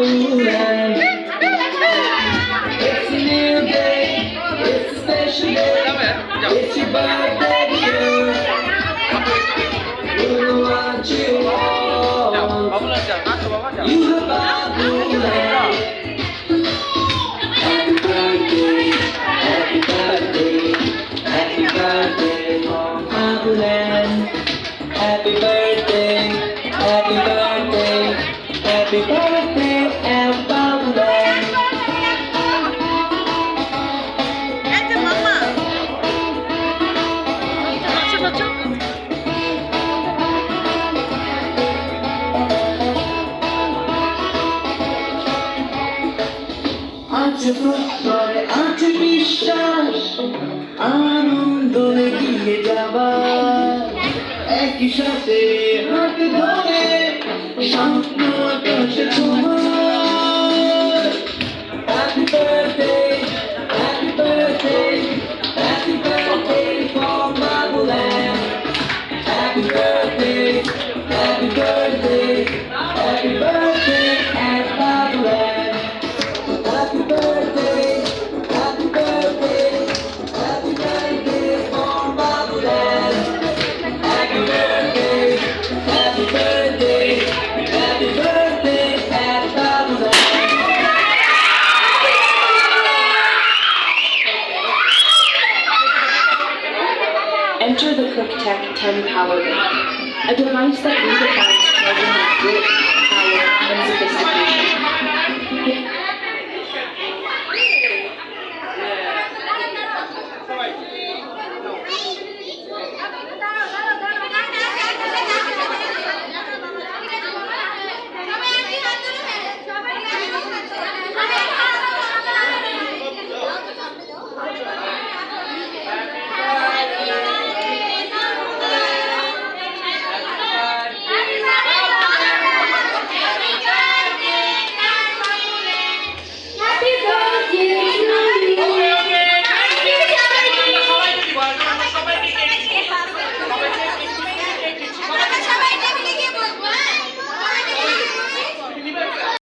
Hallelujah. আজ প্রত্যয় আজ বিশ্বাস আনন্দ এগিয়ে যাওয়া একই সাথে হাত ধরে শান্ত আকাশে তোমার Enter the CookTech 10 Power Bank, a device that redefines charging